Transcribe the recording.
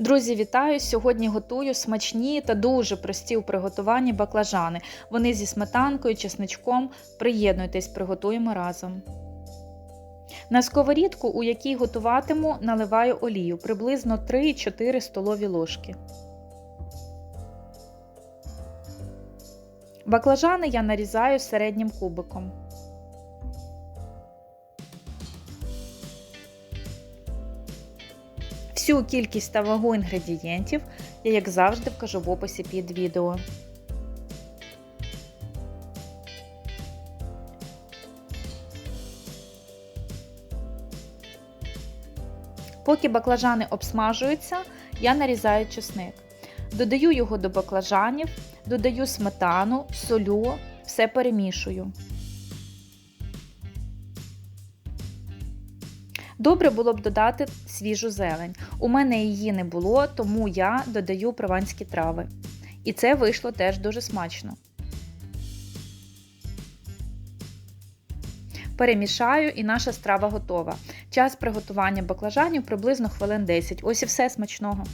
Друзі, вітаю! Сьогодні готую смачні та дуже прості у приготуванні баклажани. Вони зі сметанкою, чесничком. Приєднуйтесь, приготуємо разом. На сковорідку, у якій готуватиму, наливаю олію приблизно 3-4 столові ложки. Баклажани я нарізаю середнім кубиком. Всю кількість та вагу інгредієнтів я, як завжди, вкажу в описі під відео. Поки баклажани обсмажуються, я нарізаю чесник. Додаю його до баклажанів, додаю сметану, солю, все перемішую. Добре було б додати свіжу зелень. У мене її не було, тому я додаю прованські трави. І це вийшло теж дуже смачно. Перемішаю і наша страва готова. Час приготування баклажанів приблизно хвилин 10. Ось і все смачного.